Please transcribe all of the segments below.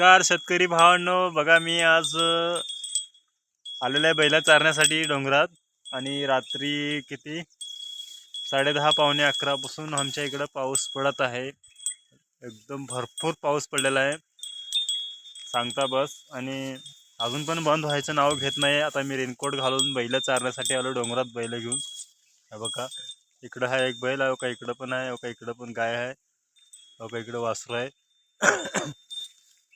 नमस्कार शेतकरी भावांनो. बघा मी आज अ, आलेलो आहे बैला चारण्यासाठी डोंगरात. आणि रात्री किती? साडेदहा पावणे अकरापासून आमच्या इकडं पाऊस पडत आहे. एकदम भरपूर पाऊस पडलेला आहे. सांगता बस. आणि अजून पण बंद व्हायचं नाव घेत नाही. आता मी रेनकोट घालून बैल चारण्यासाठी आलो डोंगरात बैल घेऊन. बघा इकडं हा एक बैल आहे. का इकडं पण आहे. का इकडं पण गाय आहे. का इकडं वासरं आहे.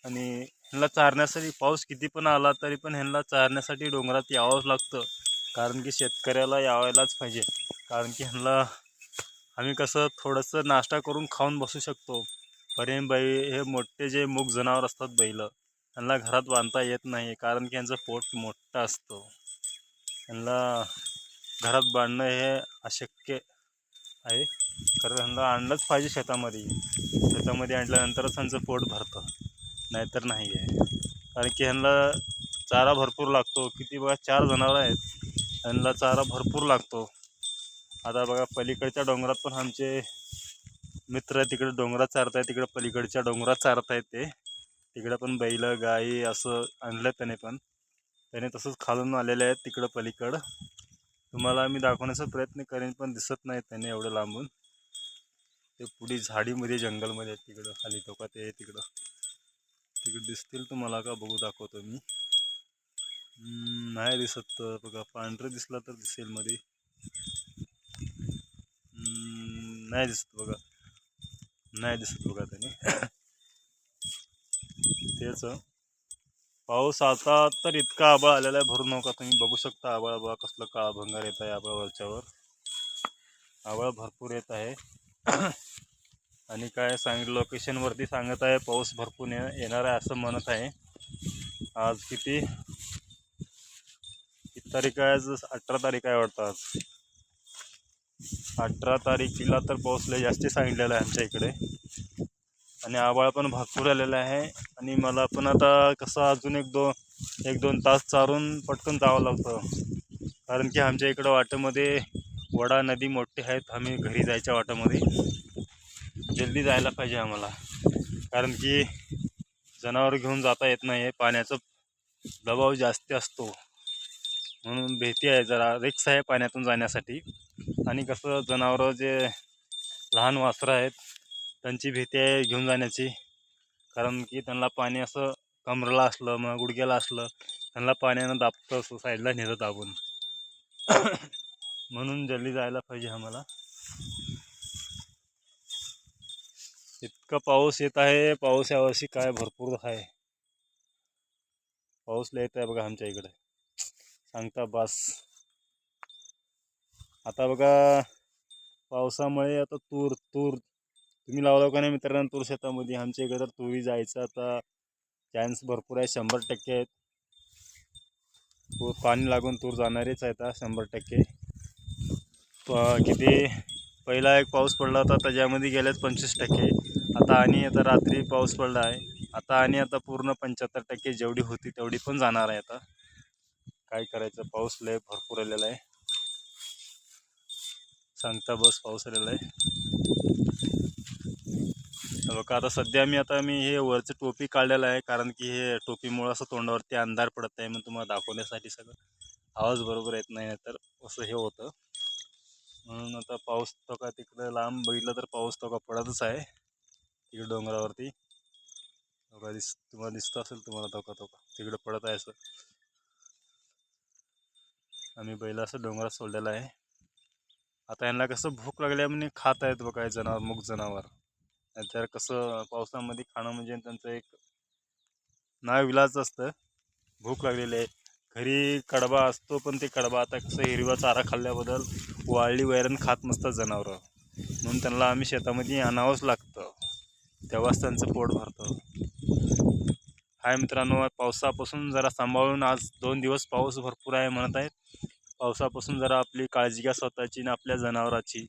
आणि ह्यांना चारण्यासाठी पाऊस किती पण आला तरी पण ह्यांना चारण्यासाठी डोंगरात यावंच लागतं. कारण की शेतकऱ्याला यावायलाच पाहिजे. कारण की ह्यांना आम्ही कसं थोडंसं नाश्ता करून खाऊन बसू शकतो. पण बै हे मोठे जे मूग जनावर असतात बैल ह्यांना घरात बांधता येत नाही. कारण की यांचं पोट मोठं असतं. ह्यांना घरात बांधणं हे अशक्य आहे. कारण ह्यांना आणलंच पाहिजे शेतामध्ये. शेतामध्ये आणल्यानंतरच त्यांचं पोट भरतं. नाहीतर नाही आहे कारण की ह्यांना चारा भरपूर लागतो. किती बघा चार जनावरं आहेत. ह्यांना चारा भरपूर लागतो. आता बघा पलीकडच्या डोंगरात पण आमचे मित्र तिकडे डोंगरात चारत आहेत तिकडे पलीकडच्या डोंगरात चारत आहेत ते. तिकडं पण बैल गाई असं आणलं त्याने पण. त्याने तसंच खालून आलेले आहेत तिकडं पलीकडं. तुम्हाला मी दाखवण्याचा प्रयत्न करेन पण दिसत नाही त्याने एवढं लांबून. ते पुढे झाडीमध्ये जंगलमध्ये आहेत तिकडं. खाली टोका ते तिकडं. तिकडे दिसतील तुम्हाला का बघू दाखवतो मी. नाही दिसत तर बघा पांढरं दिसला तर दिसेल मध्ये. नाही दिसत बघा. नाही दिसत बघा त्याने. तेच पाऊस आता तर इतका आबाळ आलेला आहे भरू नका तुम्ही. बघू शकता आबाळ बघा कसलं काळा भंगार येत आहे आबाळ वरच्यावर आबाळ भरपूर येत आहे. आणि काय सांग लोकेशनवरती सांगत आहे पाऊस भरपूर ये येणार आहे असं म्हणत आहे. आज किती? किती तारीख आहे आज? अठरा तारीख आहे वाटतं आज. अठरा तारीखला तर पाऊस लय जास्ती सांगितलेला आहे आमच्या इकडे. आणि आबाळ पण भरपूर आलेला आहे. आणि मला पण आता कसं अजून एक दोन एक दोन तास चारून पटकन जावं लागतं. कारण की आमच्या इकडं वाटेमध्ये वडा नदी मोठी आहेत. आम्ही घरी जायच्या वाटामध्ये. जल्दी जायला पाहिजे आम्हाला. कारण की जनावर घेऊन जाता येत नाही आहे पाण्याचा दबाव जास्त असतो. म्हणून भीती आहे जरा रिक्स आहे पाण्यातून जाण्यासाठी. आणि कसं जनावरं जे लहान वासरं आहेत त्यांची भीती आहे घेऊन जाण्याची. कारण की त्यांना पाणी असं कमरला असलं मग गुडघ्याला असलं त्यांना पाण्यानं दाबतं असं साईडला नेतं दाबून. म्हणून जल्दी जायला पाहिजे आम्हाला. इतका पाऊस येत आहे पाऊस यावर्षी काय भरपूर आहे. पाऊसला येत आहे बघा आमच्या इकडे. सांगता बास. आता बघा पावसामुळे आता तूर तूर. तुम्ही लावला का नाही मित्रांनो तूर शेतामध्ये? आमच्या इकडे तर तुरी जायचं आता. चान्स भरपूर आहे शंभर टक्के आहेत. तूर पाणी लागून तूर जाणारेच आहेत आता शंभर टक्के. किती? पहिला एक पाऊस पडला होता त्याच्यामध्ये गेलेच पंचवीस टक्के. आता आणि आता रात्री पाऊस पडला आहे. आता आणि आता पूर्ण पंच्याहत्तर टक्के जेवढी होती तेवढी पण जाणार आहे आता. काय करायचं? पाऊस लय भरपूर आलेला आहे. सांगता बस पाऊस आलेला आहे. बघा आता सध्या मी आता मी हे वरचं टोपी काढलेलं आहे कारण की हे टोपीमुळं असं तोंडावरती अंधार पडत आहे मग तुम्हाला दाखवण्यासाठी सगळं. आवाज बरोबर येत नाही तर असं हे होतं. म्हणून आता पाऊस तो का तिकडं लांब बघितलं तर पाऊस तो का पडतच आहे. तिकडे डोंगरावरती. तो का दिस तुम्हाला दिसतं असेल तुम्हाला तो का तो का तिकडे पडत आहे असं. आम्ही बैल असं डोंगरात सोडलेला आहे. आता यांना कसं भूक लागल्या म्हणजे खात आहेत बघा जनावर मूग जनावर. तर कसं पावसामध्ये खाणं म्हणजे त्यांचं एक नाविलाज असतं. भूक लागलेली आहे. घरी कडबा असतो पण ते कडबा आता कसं हिरवा चारा खाल्ल्याबद्दल वाळली वैरण खात नसतात जनावरं. म्हणून त्यांना आम्ही शेतामध्ये आणावंच लागतं. तेव्हाच त्यांचं पोट भरतं. हाय मित्रांनो पावसापासून जरा सांभाळून आज दोन दिवस पाऊस भरपूर आहे म्हणत आहेत. पावसापासून जरा आपली काळजी घ्या स्वतःची आणि आपल्या जनावराची.